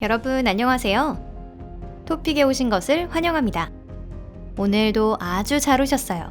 여러분 안녕하세요. 토픽에 오신 것을 환영합니다. 오늘도 아주 잘 오셨어요.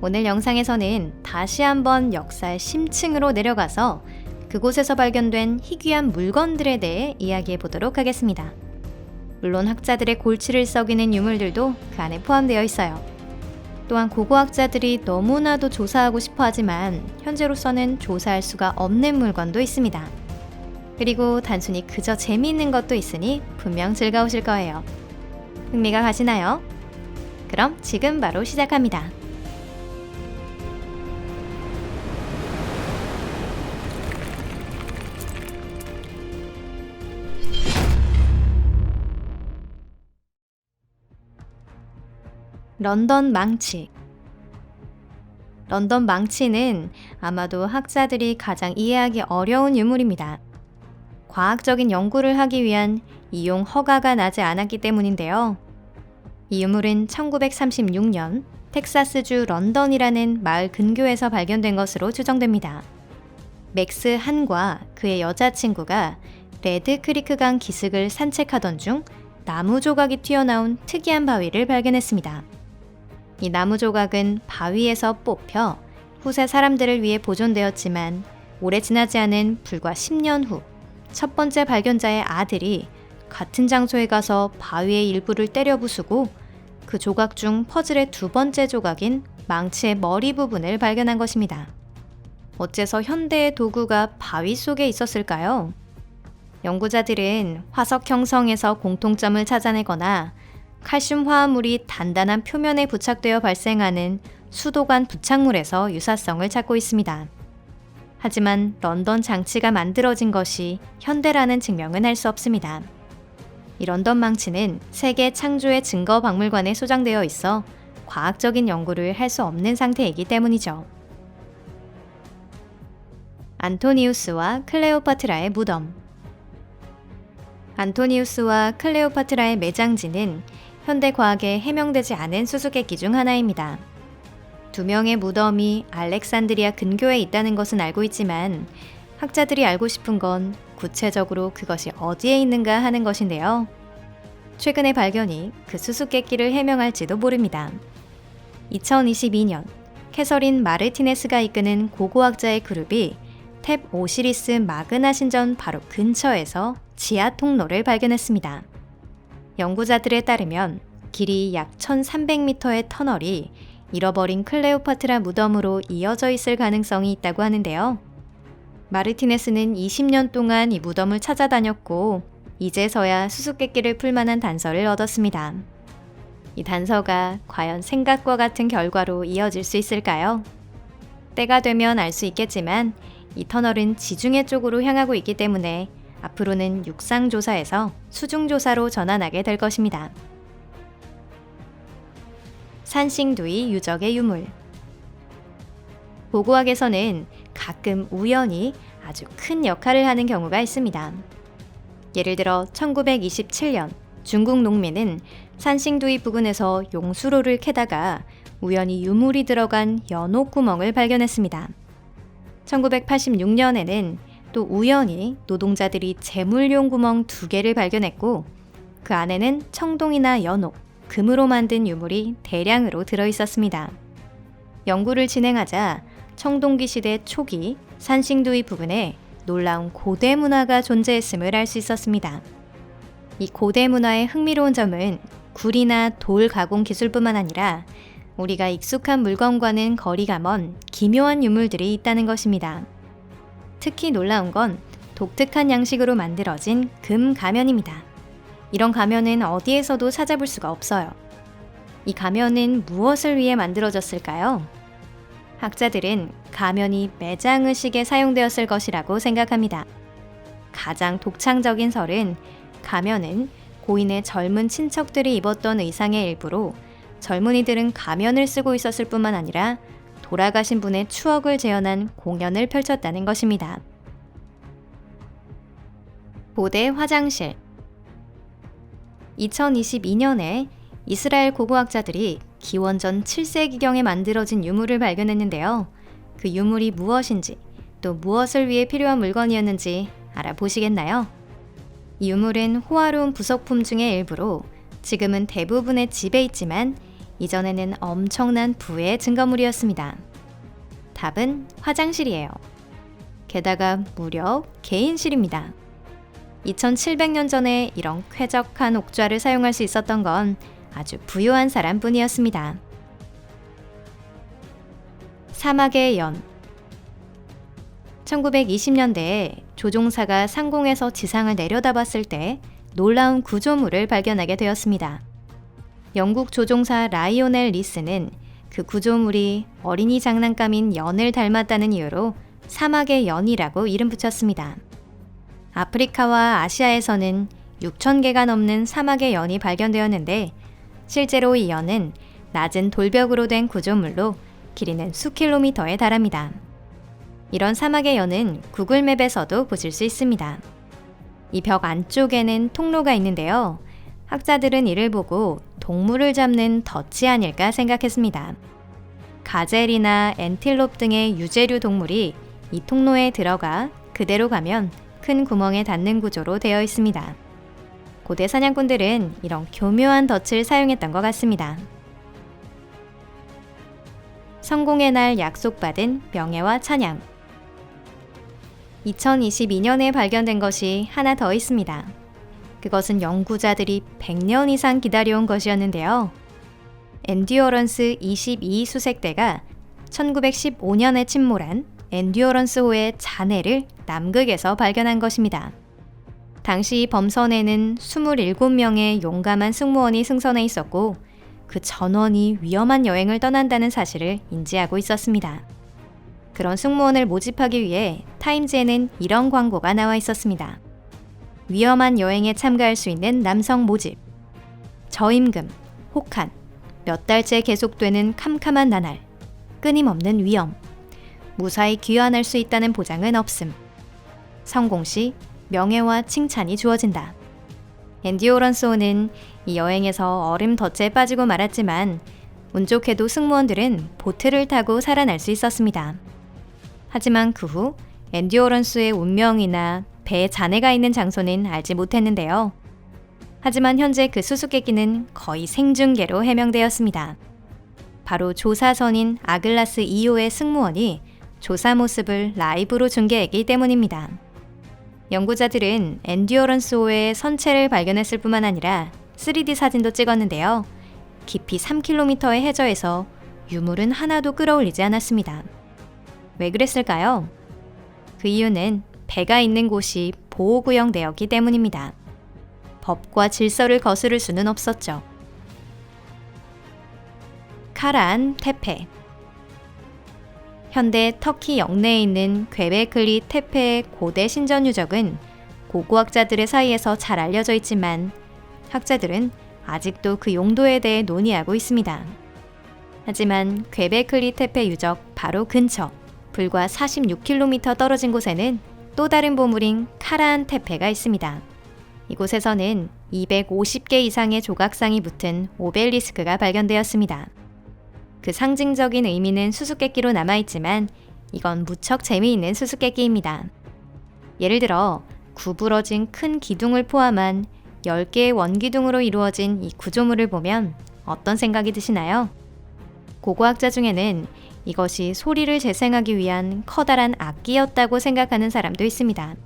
오늘 영상에서는 다시 한번 역사의 심층으로 내려가서 그곳에서 발견된 희귀한 물건들에 대해 이야기해 보도록 하겠습니다. 물론 학자들의 골치를 썩이는 유물들도 그 안에 포함되어 있어요. 또한 고고학자들이 너무나도 조사하고 싶어 하지만 현재로서는 조사할 수가 없는 물건도 있습니다. 그리고 단순히 그저 재미있는 것도 있으니 분명 즐거우실 거예요. 흥미가 가시나요? 그럼 지금 바로 시작합니다. 런던 망치 런던 망치는 아마도 학자들이 가장 이해하기 어려운 유물입니다. 과학적인 연구를 하기 위한 이용 허가가 나지 않았기 때문인데요. 이 유물은 1936년 텍사스주 런던이라는 마을 근교에서 발견된 것으로 추정됩니다. 맥스 한과 그의 여자친구가 레드 크리크강 기슭을 산책하던 중 나무 조각이 튀어나온 특이한 바위를 발견했습니다. 이 나무 조각은 바위에서 뽑혀 후세 사람들을 위해 보존되었지만 오래 지나지 않은 불과 10년 후 첫 번째 발견자의 아들이 같은 장소에 가서 바위의 일부를 때려 부수고 그 조각 중 퍼즐의 두 번째 조각인 망치의 머리 부분을 발견한 것입니다. 어째서 현대의 도구가 바위 속에 있었을까요? 연구자들은 화석 형성에서 공통점을 찾아내거나 칼슘 화합물이 단단한 표면에 부착되어 발생하는 수도관 부착물에서 유사성을 찾고 있습니다. 하지만 런던 장치가 만들어진 것이 현대라는 증명은 할 수 없습니다. 이 런던 망치는 세계 창조의 증거 박물관에 소장되어 있어 과학적인 연구를 할 수 없는 상태이기 때문이죠. 안토니우스와 클레오파트라의 무덤 안토니우스와 클레오파트라의 매장지는 현대 과학에 해명되지 않은 수수께끼 중 하나입니다. 두 명의 무덤이 알렉산드리아 근교에 있다는 것은 알고 있지만 학자들이 알고 싶은 건 구체적으로 그것이 어디에 있는가 하는 것인데요. 최근의 발견이 그 수수께끼를 해명할지도 모릅니다. 2022년 캐서린 마르티네스가 이끄는 고고학자의 그룹이 탭 오시리스 마그나 신전 바로 근처에서 지하 통로를 발견했습니다. 연구자들에 따르면 길이 약 1300m의 터널이 잃어버린 클레오파트라 무덤으로 이어져 있을 가능성이 있다고 하는데요. 마르티네스는 20년 동안 이 무덤을 찾아다녔고 이제서야 수수께끼를 풀 만한 단서를 얻었습니다. 이 단서가 과연 생각과 같은 결과로 이어질 수 있을까요? 때가 되면 알 수 있겠지만 이 터널은 지중해 쪽으로 향하고 있기 때문에 앞으로는 육상 조사에서 수중 조사로 전환하게 될 것입니다. 산싱두이 유적의 유물 보고학에서는 가끔 우연히 아주 큰 역할을 하는 경우가 있습니다. 예를 들어 1927년 중국 농민은 산싱두이 부근에서 용수로를 캐다가 우연히 유물이 들어간 연옥 구멍을 발견했습니다. 1986년에는 또 우연히 노동자들이 재물용 구멍 두 개를 발견했고 그 안에는 청동이나 연옥, 금으로 만든 유물이 대량으로 들어 있었습니다. 연구를 진행하자 청동기 시대 초기 산싱두이 부근에 놀라운 고대 문화가 존재했음을 알 수 있었습니다. 이 고대 문화의 흥미로운 점은 굴이나 돌 가공 기술뿐만 아니라 우리가 익숙한 물건과는 거리가 먼 기묘한 유물들이 있다는 것입니다. 특히 놀라운 건 독특한 양식으로 만들어진 금 가면입니다. 이런 가면은 어디에서도 찾아볼 수가 없어요. 이 가면은 무엇을 위해 만들어졌을까요? 학자들은 가면이 매장 의식에 사용되었을 것이라고 생각합니다. 가장 독창적인 설은 가면은 고인의 젊은 친척들이 입었던 의상의 일부로 젊은이들은 가면을 쓰고 있었을 뿐만 아니라 돌아가신 분의 추억을 재현한 공연을 펼쳤다는 것입니다. 고대 화장실 2022년에 이스라엘 고고학자들이 기원전 7세기경에 만들어진 유물을 발견했는데요. 그 유물이 무엇인지 또 무엇을 위해 필요한 물건이었는지 알아보시겠나요? 이 유물은 호화로운 부속품 중의 일부로 지금은 대부분의 집에 있지만 이전에는 엄청난 부의 증거물이었습니다. 답은 화장실이에요. 게다가 무려 개인실입니다. 2700년 전에 이런 쾌적한 옥좌를 사용할 수 있었던 건 아주 부유한 사람뿐이었습니다. 사막의 연 1920년대에 조종사가 상공에서 지상을 내려다봤을 때 놀라운 구조물을 발견하게 되었습니다. 영국 조종사 라이오넬 리스는 그 구조물이 어린이 장난감인 연을 닮았다는 이유로 사막의 연이라고 이름 붙였습니다. 아프리카와 아시아에서는 6,000개가 넘는 사막의 연이 발견되었는데 실제로 이 연은 낮은 돌벽으로 된 구조물로 길이는 수킬로미터에 달합니다. 이런 사막의 연은 구글맵에서도 보실 수 있습니다. 이 벽 안쪽에는 통로가 있는데요. 학자들은 이를 보고 동물을 잡는 덫이 아닐까 생각했습니다. 가젤이나 엔틸롭 등의 유재류 동물이 이 통로에 들어가 그대로 가면 큰 구멍에 닿는 구조로 되어 있습니다. 고대 사냥꾼들은 이런 교묘한 덫을 사용했던 것 같습니다. 성공의 날 약속받은 명예와 찬양. 2022년에 발견된 것이 하나 더 있습니다. 그것은 연구자들이 100년 이상 기다려온 것이었는데요. 엔듀어런스 22 수색대가 1915년에 침몰한 엔듀어런스호의 잔해를 남극에서 발견한 것입니다. 당시 범선에는 27명의 용감한 승무원이 승선해 있었고 그 전원이 위험한 여행을 떠난다는 사실을 인지하고 있었습니다. 그런 승무원을 모집하기 위해 타임즈에는 이런 광고가 나와 있었습니다. 위험한 여행에 참가할 수 있는 남성 모집. 저임금, 혹한, 몇 달째 계속되는 캄캄한 나날, 끊임없는 위험, 무사히 귀환할 수 있다는 보장은 없음. 성공 시 명예와 칭찬이 주어진다. 엔디오런스호는 이 여행에서 얼음 덫에 빠지고 말았지만 운 좋게도 승무원들은 보트를 타고 살아날 수 있었습니다. 하지만 그 후 엔디오런스의 운명이나 배에 잔해가 있는 장소는 알지 못했는데요. 하지만 현재 그 수수께끼는 거의 생중계로 해명되었습니다. 바로 조사선인 아글라스 2호의 승무원이 조사 모습을 라이브로 중계했기 때문입니다. 연구자들은 엔듀어런스 호의 선체를 발견했을 뿐만 아니라 3D 사진도 찍었는데요. 깊이 3km의 해저에서 유물은 하나도 끌어올리지 않았습니다. 왜 그랬을까요? 그 이유는 배가 있는 곳이 보호구역 내였기 때문입니다. 법과 질서를 거스를 수는 없었죠. 카란 테페 현대 터키 영내에 있는 괴베클리 테페의 고대 신전 유적은 고고학자들의 사이에서 잘 알려져 있지만 학자들은 아직도 그 용도에 대해 논의하고 있습니다. 하지만 괴베클리 테페 유적 바로 근처 불과 46km 떨어진 곳에는 또 다른 보물인 카란 테페가 있습니다. 이곳에서는 250개 이상의 조각상이 붙은 오벨리스크가 발견되었습니다. 그 상징적인 의미는 수수께끼로 남아있지만 이건 무척 재미있는 수수께끼입니다. 예를 들어 구부러진 큰 기둥을 포함한 10개의 원기둥으로 이루어진 이 구조물을 보면 어떤 생각이 드시나요? 고고학자 중에는 이것이 소리를 재생하기 위한 커다란 악기였다고 생각하는 사람도 있습니다.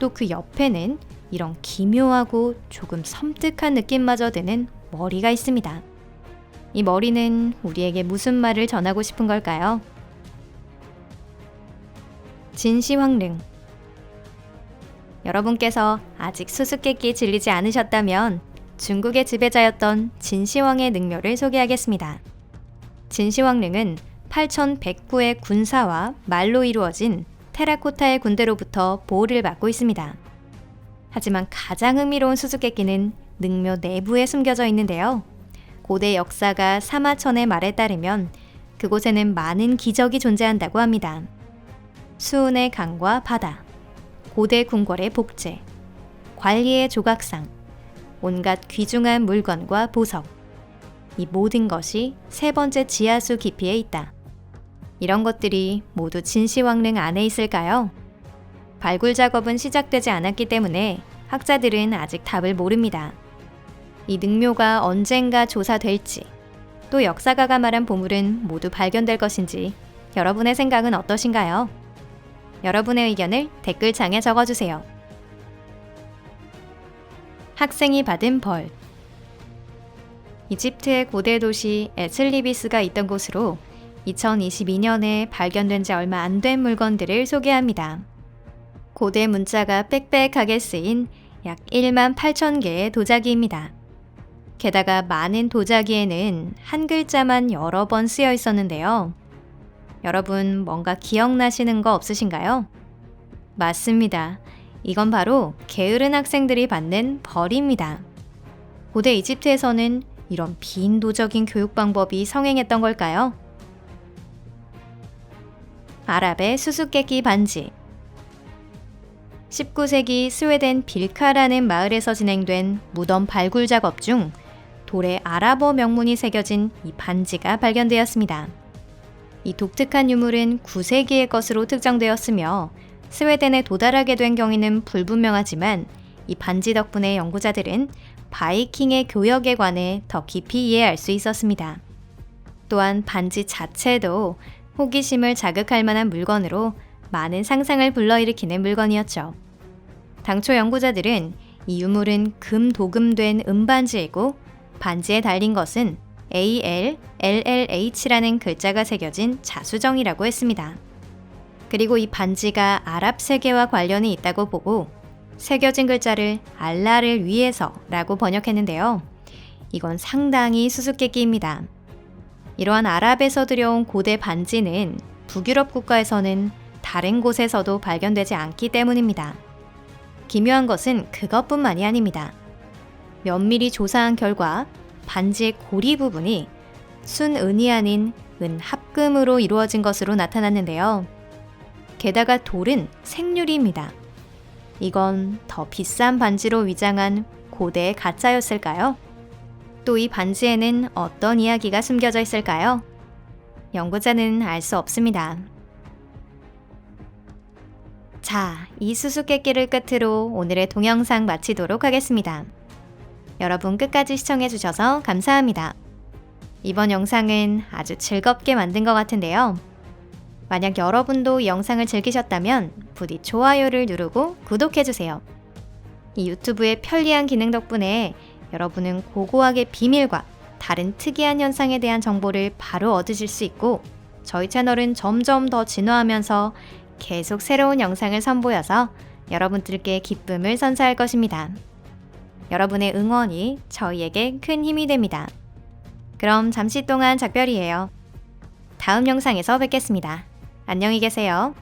또 그 옆에는 이런 기묘하고 조금 섬뜩한 느낌마저 드는 머리가 있습니다. 이 머리는 우리에게 무슨 말을 전하고 싶은 걸까요? 진시황릉 여러분께서 아직 수수께끼 질리지 않으셨다면 중국의 지배자였던 진시황의 능력을 소개하겠습니다. 진시황릉은 8,109의 군사와 말로 이루어진 테라코타의 군대로부터 보호를 받고 있습니다. 하지만 가장 흥미로운 수수께끼는 능묘 내부에 숨겨져 있는데요. 고대 역사가 사마천의 말에 따르면 그곳에는 많은 기적이 존재한다고 합니다. 수은의 강과 바다, 고대 궁궐의 복제, 관리의 조각상, 온갖 귀중한 물건과 보석, 이 모든 것이 세 번째 지하수 깊이에 있다. 이런 것들이 모두 진시황릉 안에 있을까요? 발굴 작업은 시작되지 않았기 때문에 학자들은 아직 답을 모릅니다. 이 능묘가 언젠가 조사될지, 또 역사가가 말한 보물은 모두 발견될 것인지 여러분의 생각은 어떠신가요? 여러분의 의견을 댓글창에 적어주세요. 학생이 받은 벌 이집트의 고대 도시 에슬리비스가 있던 곳으로 2022년에 발견된 지 얼마 안 된 물건들을 소개합니다. 고대 문자가 빽빽하게 쓰인 약 1만 8천 개의 도자기입니다. 게다가 많은 도자기에는 한 글자만 여러 번 쓰여 있었는데요. 여러분 뭔가 기억나시는 거 없으신가요? 맞습니다. 이건 바로 게으른 학생들이 받는 벌입니다. 고대 이집트에서는 이런 비인도적인 교육 방법이 성행했던 걸까요? 아랍의 수수께끼 반지 19세기 스웨덴 빌카라는 마을에서 진행된 무덤 발굴 작업 중 돌에 아랍어 명문이 새겨진 이 반지가 발견되었습니다. 이 독특한 유물은 9세기의 것으로 특정되었으며 스웨덴에 도달하게 된 경위는 불분명하지만 이 반지 덕분에 연구자들은 바이킹의 교역에 관해 더 깊이 이해할 수 있었습니다. 또한 반지 자체도 호기심을 자극할 만한 물건으로 많은 상상을 불러일으키는 물건이었죠. 당초 연구자들은 이 유물은 금 도금된 은반지이고 반지에 달린 것은 AL, LLH라는 글자가 새겨진 자수정이라고 했습니다. 그리고 이 반지가 아랍 세계와 관련이 있다고 보고 새겨진 글자를 알라를 위해서 라고 번역했는데요. 이건 상당히 수수께끼입니다. 이러한 아랍에서 들여온 고대 반지는 북유럽 국가에서는 다른 곳에서도 발견되지 않기 때문입니다. 기묘한 것은 그것뿐만이 아닙니다. 면밀히 조사한 결과 반지의 고리 부분이 순은이 아닌 은합금으로 이루어진 것으로 나타났는데요. 게다가 돌은 생유리입니다. 이건 더 비싼 반지로 위장한 고대의 가짜였을까요? 또 이 반지에는 어떤 이야기가 숨겨져 있을까요? 연구자는 알 수 없습니다. 자, 이 수수께끼를 끝으로 오늘의 동영상 마치도록 하겠습니다. 여러분 끝까지 시청해주셔서 감사합니다. 이번 영상은 아주 즐겁게 만든 것 같은데요. 만약 여러분도 이 영상을 즐기셨다면 부디 좋아요를 누르고 구독해주세요. 이 유튜브의 편리한 기능 덕분에 여러분은 고고하게 비밀과 다른 특이한 현상에 대한 정보를 바로 얻으실 수 있고 저희 채널은 점점 더 진화하면서 계속 새로운 영상을 선보여서 여러분들께 기쁨을 선사할 것입니다. 여러분의 응원이 저희에게 큰 힘이 됩니다. 그럼 잠시 동안 작별이에요. 다음 영상에서 뵙겠습니다. 안녕히 계세요.